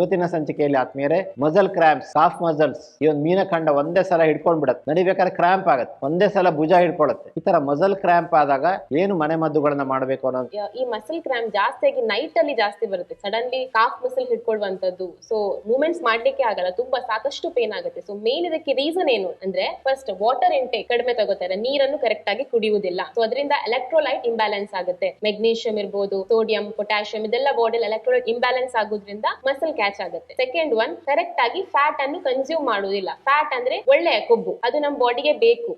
ಇವತ್ತಿನ ಸಂಚಿಕೆಯಲ್ಲಿ ಆತ್ಮೀಯರೇ ಮಜಲ್ ಕ್ರಾಂಪ್ಸ್ ಸಾಫ್ಟ್ ಮಜಲ್ಸ್ ಈ ಒಂದು ಮೀನಖಂಡ ಒಂದೇ ಸಲ ಹಿಡ್ಕೊಂಡ್ ಬಿಡತ್ತೆ ನಡಿಬೇಕಾದ್ರೆ ಕ್ರಾಂಪ್ ಆಗತ್ತೆ. ಒಂದೇ ಸಲ ಭುಜ ಹಿಡ್ಕೊಳತ್ತೆ. ಈ ತರ ಮಜಲ್ ಕ್ರಾಂಪ್ ಆದಾಗ ಏನು ಮನೆ ಮದ್ದುಗಳನ್ನ ಮಾಡಬೇಕು ಅನ್ನೋದು? ಈ ಮಸಲ್ ಕ್ರಾಂಪ್ ಜಾಸ್ತಿಯಾಗಿ ನೈಟ್ ಅಲ್ಲಿ ಜಾಸ್ತಿ ಬರುತ್ತೆ. ಸಡನ್ಲಿ ಕಾಫ್ ಮಸಲ್ ಹಿಡ್ಕೊಳ್ಳುವಂತದ್ದು ಸೊ ಮೂವ್ಮೆಂಟ್ಸ್ ಮಾಡ್ಲಿಕ್ಕೆ ಆಗಲ್ಲ. ತುಂಬಾ ಸಾಕಷ್ಟು ಪೇನ್ ಆಗುತ್ತೆ. ಸೊ ಮೇನ್ ಇದಕ್ಕೆ ರೀಸನ್ ಏನು ಅಂದ್ರೆ ಫಸ್ಟ್ ವಾಟರ್ ಇಂಟೇಕ್ ಕಡಿಮೆ ತಗೋತಾರೆ. ನೀರನ್ನು ಕರೆಕ್ಟ್ ಆಗಿ ಕುಡಿಯುವುದಿಲ್ಲ. ಸೊ ಅದರಿಂದ ಎಲೆಕ್ಟ್ರೋಲೈಟ್ ಇಂಬ್ಯಾಲೆನ್ಸ್ ಆಗುತ್ತೆ. ಮೆಗ್ನೀಷಿಯಂ ಇರ್ಬೋದು ಸೋಡಿಯಂ ಪೊಟ್ಯಾಷಿಯಂ ಇದೆಲ್ಲ ಬಾಡಿಲಿ ಎಲೆಕ್ಟ್ರೋಲೈಟ್ ಇಂಬ್ಯಾಲೆನ್ಸ್ ಆಗೋದ್ರಿಂದ ಮಸಲ್ ಕ್ಯಾಚ್ ಆಗುತ್ತೆ. ಸೆಕೆಂಡ್ ಒನ್ ಕರೆಕ್ಟ್ ಆಗಿ ಫ್ಯಾಟ್ ಅನ್ನು ಕನ್ಸ್ಯೂಮ್ ಮಾಡುವುದಿಲ್ಲ. ಫ್ಯಾಟ್ ಅಂದ್ರೆ ಒಳ್ಳೆಯ ಕೊಬ್ಬು. ಅದು ನಮ್ಮ ಬಾಡಿಗೆ ಬೇಕು.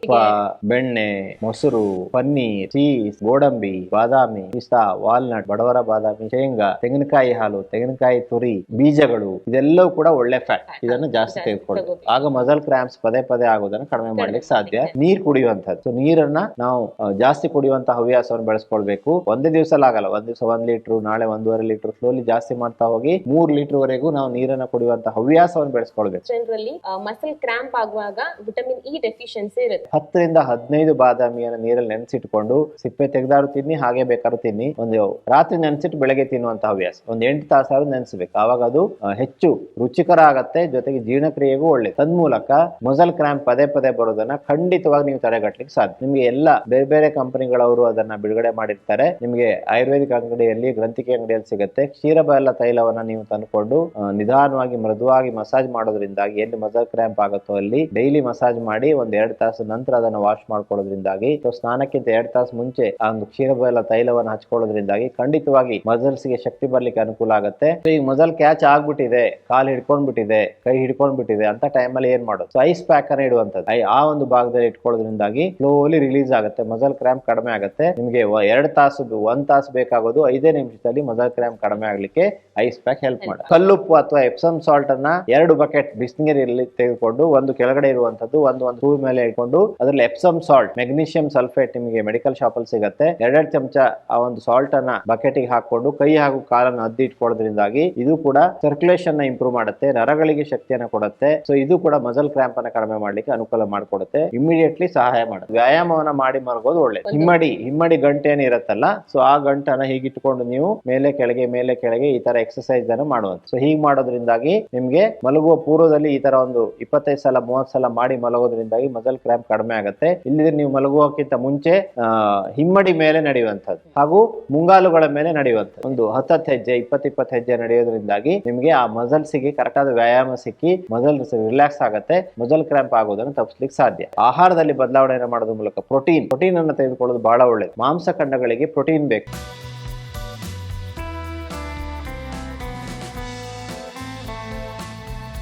ಬೆಣ್ಣೆ ಮೊಸರು ಪನ್ನೀರ್ ಚೀಸ್ ಗೋಡಂಬಿ ಬಾದಾಮಿ ಪಿಸ್ತಾ ವಾಲ್ನಟ್ ಬಡವರ ಬಾದಾಮಿ ಶೇಂಗಾ ತೆಂಗಿನಕಾಯಿ ಹಾಲು ತೆಂಗಿನಕಾಯಿ ತುರಿ ಬೀಜಗಳು ಇದೆಲ್ಲವೂ ಕೂಡ ಒಳ್ಳೆ ಫ್ಯಾಟ್ ಇದನ್ನು ಜಾಸ್ತಿ ತೆಗೆದುಕೊಳ್ಳೋದು. ಆಗ ಮಸಲ್ ಕ್ರಾಂಪ್ಸ್ ಪದೇ ಪದೇ ಆಗೋದನ್ನ ಕಡಿಮೆ ಮಾಡ್ಲಿಕ್ಕೆ ಸಾಧ್ಯ. ನೀರ್ ಕುಡಿಯುವಂತದ್ದು ಸೊ ನೀರನ್ನ ನಾವು ಜಾಸ್ತಿ ಕುಡಿಯುವಂತಹ ಹವ್ಯಾಸವನ್ನು ಬೆಳೆಸ್ಕೊಳ್ಬೇಕು. ಒಂದೇ ದಿವಸ ಆಗಲ್ಲ ಒಂದ್ ದಿವಸ ಒಂದ್ ಲೀಟರ್ ನಾಳೆ ಒಂದೂವರೆ ಲೀಟರ್ ಸ್ಲೋಲಿ ಜಾಸ್ತಿ ಮಾಡ್ತಾ ಹೋಗಿ ಮೂರ್ ಲೀಟರ್ ವರೆಗೂ ನಾವು ನೀರನ್ನ ಕುಡಿಯುವಂತ ಹವ್ಯಾಸವನ್ನು ಬೆಳೆಸ್ಕೊಳ್ಬೇಕು. ಜನರಲ್ಲಿ ಮಸಲ್ ಕ್ರಾಂಪ್ ಆಗುವಾಗ ವಿಟಮಿನ್ ಇ ಡೆಫಿಷಿಯನ್ಸಿ ಇರುತ್ತೆ. ಹತ್ತರಿಂದ ಹದಿನೈದು ಬಾದಾಮಿಯನ್ನು ನೀರಲ್ಲಿ ನೆನೆಸಿಟ್ಕೊಂಡು ಸಿಪ್ಪೆ ತೆಗೆದಾರು ತಿನ್ನಿ ಹಾಗೆ ಬೇಕಾದ್ರೂ ತಿನ್ನಿ ಒಂದು ರಾತ್ರಿ ನೆನೆಸಿಟ್ಟು ಬೆಳಗ್ಗೆ ತಿನ್ನುವಂತ ಹವ್ಯಾಸ. ಒಂದು ಎಂಟು ತಾಸಾದ್ರೂ ನೆನೆಸ್ಬೇಕು. ಆವಾಗ ಅದು ಹೆಚ್ಚು ರುಚಿಕರ ಆಗತ್ತೆ ಜೊತೆಗೆ ಜೀರ್ಣಕ್ರಿಯೆಗೂ ಒಳ್ಳೆ ತನ್ಮೂಲಕ ಮೊಸಲ್ ಕ್ರಾಂಪ್ ಪದೇ ಪದೇ ಬರೋದನ್ನ ಖಂಡಿತವಾಗಿ ನೀವು ತಡೆಗಟ್ಟಲಿಕ್ಕೆ ಸಾಧ್ಯ. ನಿಮ್ಗೆ ಎಲ್ಲ ಬೇರೆ ಬೇರೆ ಕಂಪನಿಗಳವರು ಅದನ್ನ ಬಿಡುಗಡೆ ಮಾಡಿರ್ತಾರೆ. ನಿಮಗೆ ಆಯುರ್ವೇದಿಕ್ ಅಂಗಡಿಯಲ್ಲಿ ಗ್ರಂಥಿಕೆ ಅಂಗಡಿಯಲ್ಲಿ ಸಿಗುತ್ತೆ. ಕ್ಷೀರಬೆಲ್ಲ ತೈಲವನ್ನ ನೀವು ತಂದುಕೊಂಡು ನಿಧಾನವಾಗಿ ಮೃದುವಾಗಿ ಮಸಾಜ್ ಮಾಡೋದ್ರಿಂದಾಗಿ ಎಲ್ಲಿ ಮಸಲ್ ಕ್ರ್ಯಾಂಪ್ ಆಗುತ್ತೋ ಅಲ್ಲಿ ಡೈಲಿ ಮಸಾಜ್ ಮಾಡಿ ಒಂದ್ ಎರಡ್ ತಾಸು ನಂತರ ಅದನ್ನ ವಾಶ್ ಮಾಡ್ಕೊಳ್ಳೋದ್ರಿಂದಾಗಿ ಸ್ನಾನಕ್ಕಿಂತ ಎರಡ್ ತಾಸು ಮುಂಚೆ ಆ ಒಂದು ಕ್ಷೀರಬೆಲ್ಲ ತೈಲವನ್ನು ಹಚ್ಕೊಳ್ಳೋದ್ರಿಂದಾಗಿ ಖಂಡಿತವಾಗಿ ಮಸಲ್ಸ್ಗೆ ಶಕ್ತಿ ಬರ್ಲಿಕ್ಕೆ ಅನುಕೂಲ ಆಗುತ್ತೆ. ಈಗ ಮಸಲ್ ಕ್ಯಾಚ್ ಆಗ್ಬಿಟ್ಟಿದೆ ಕಾಲು ಹಿಡ್ಕೊಂಡ್ಬಿಟ್ಟಿದೆ ಕೈ ಹಿಡ್ಕೊಂಡ್ಬಿಟ್ಟಿದೆ ಅಂತ ಟೈಮಲ್ಲಿ ಏನ್ ಮಾಡೋದು? ಸೊ ಐಸ್ ಪ್ಯಾಕ್ ಅನ್ನ ಇಡುವಂತದ್ದು. ಆ ಒಂದು ಭಾಗದಲ್ಲಿ ಇಟ್ಕೊಳ್ಳೋದ್ರಿಂದಾಗಿ ಸ್ಲೋಲಿ ರಿಲೀಸ್ ಆಗುತ್ತೆ ಮಸಲ್ ಕ್ರ್ಯಾಂಪ್ ಕಡಿಮೆ ಆಗುತ್ತೆ. ನಿಮಗೆ ಎರಡು ತಾಸು ಒಂದ್ ತಾಸು ಬೇಕಾಗೋದು ಐದೇ ನಿಮಿಷದಲ್ಲಿ ಮಸಲ್ ಕ್ರ್ಯಾಂಪ್ ಕಡಿಮೆ ಆಗ್ಲಿಕ್ಕೆ ಐಸ್ ಪ್ಯಾಕ್ ಹೆಲ್ಪ್ ಮಾಡುತ್ತೆ ಕಲ್ಲುಪ್ಪು ಅಥವಾ ಎಪ್ಸಮ್ ಸಾಲ್ಟ್ ಅನ್ನ ಎರಡು ಬಕೆಟ್ ಬಿಸಿನೀರಲ್ಲಿ ತೆಗೆದುಕೊಂಡು ಒಂದು ಕೆಳಗಡೆ ಇರುವಂತದ್ದು ಒಂದು ಒಂದು ಹೂವು ಮೇಲೆ ಇಟ್ಕೊಂಡು ಅದ್ರಲ್ಲಿ ಎಪ್ಸಮ್ ಸಾಲ್ಟ್ ಮೆಗ್ನೀಷಿಯಂ ಸಲ್ಫೇಟ್ ನಿಮಗೆ ಮೆಡಿಕಲ್ ಶಾಪ್ ಅಲ್ಲಿ ಸಿಗುತ್ತೆ. ಎರಡೆರಡು ಚಮಚ ಆ ಒಂದು ಸಾಲ್ಟ್ ಅನ್ನ ಬಕೆಟ್ಗೆ ಹಾಕೊಂಡು ಕೈ ಹಾಗೂ ಕಾಲನ್ನು ಅದ್ದಿ ಇಟ್ಕೊಳ್ಳೋದ್ರಿಂದಾಗಿ ಇದು ಕೂಡ ಸರ್ಕ್ಯುಲೇಷನ್ನ ಇಂಪ್ರೂವ್ ಮಾಡುತ್ತೆ ನರಗಳಿಗೆ ಶಕ್ತಿಯನ್ನು ಕೊಡುತ್ತೆ. ಸೊ ಇದು ಕೂಡ ಮಸಲ್ ಕ್ರಾಂಪ್ ಅನ್ನ ಕಡಿಮೆ ಮಾಡ್ಲಿಕ್ಕೆ ಅನುಕೂಲ ಮಾಡಿಕೊಡುತ್ತೆ. ಇಮಿಡಿಯೇಟ್ಲಿ ಸಹಾಯ ಮಾಡುತ್ತೆ. ವ್ಯಾಯಾಮವನ್ನ ಮಾಡಿ ಮಲಗೋದು ಒಳ್ಳೆ ಹಿಮ್ಮಡಿ ಹಿಮ್ಮಡಿ ಗಂಟೆ ಏನಿರುತ್ತಲ್ಲ ಇರತ್ತಲ್ಲ ಸೊ ಆ ಗಂಟನ್ನ ಹೀಗಿಟ್ಟುಕೊಂಡು ನೀವು ಮೇಲೆ ಕೆಳಗೆ ಮೇಲೆ ಕೆಳಗೆ ಈ ತರ ಎಕ್ಸರ್ಸೈಸ್ ಅನ್ನು ಮಾಡುವಂತ. ಸೊ ಹೀಗೆ ಮಾಡೋದ್ರಿಂದಾಗಿ ನಿಮ್ಗೆ ಮಲಗುವ ಪೂರ್ವದಲ್ಲಿ ಈ ತರ ಒಂದು ಇಪ್ಪತ್ತೈದು ಸಲ, ಮೂವತ್ತು ಸಲ ಮಾಡಿ ಮಲಗೋದ್ರಿಂದಾಗಿ ಮಸಲ್ ಕ್ರ್ಯಾಂಪ್ ಕಡಿಮೆ ಆಗುತ್ತೆ. ಇಲ್ಲಿದ್ರೆ ನೀವು ಮಲಗುವಕ್ಕಿಂತ ಮುಂಚೆ ಹಿಮ್ಮಡಿ ಮೇಲೆ ನಡೆಯುವಂತದ್ದು ಹಾಗೂ ಮುಂಗಾಲುಗಳ ಮೇಲೆ ನಡೆಯುವಂಥದ್ದು. ಒಂದು ಹತ್ತತ್ತು ಹೆಜ್ಜೆ ಇಪ್ಪತ್ತಿಪ್ಪತ್ತು ಇಪ್ಪತ್ತು ಹೆಜ್ಜೆ ನಡೆಯೋದ್ರಿಂದಾಗಿ ನಿಮಗೆ ಆ ಮಸಲ್ಸಿಗೆ ಕರೆಕ್ಟ್ ಆದ ವ್ಯಾಯಾಮ ಸಿಕ್ಕಿ ಮಸಲ್ ರಿಲ್ಯಾಕ್ಸ್ ಆಗುತ್ತೆ. ಮಸಲ್ ಕ್ರ್ಯಾಂಪ್ ಆಗೋದನ್ನು ತಪ್ಪಿಸ್ಲಿಕ್ಕೆ ಸಾಧ್ಯ. ಆಹಾರದಲ್ಲಿ ಬದಲಾವಣೆಯನ್ನು ಮಾಡೋದ್ರ ಮೂಲಕ ಪ್ರೋಟೀನ್ ಪ್ರೋಟೀನ್ ಅನ್ನು ತೆಗೆದುಕೊಳ್ಳೋದು ಬಹಳ ಒಳ್ಳೆಯದು ಮಾಂಸ ಖಂಡಗಳಿಗೆ ಪ್ರೋಟೀನ್ ಬೇಕು.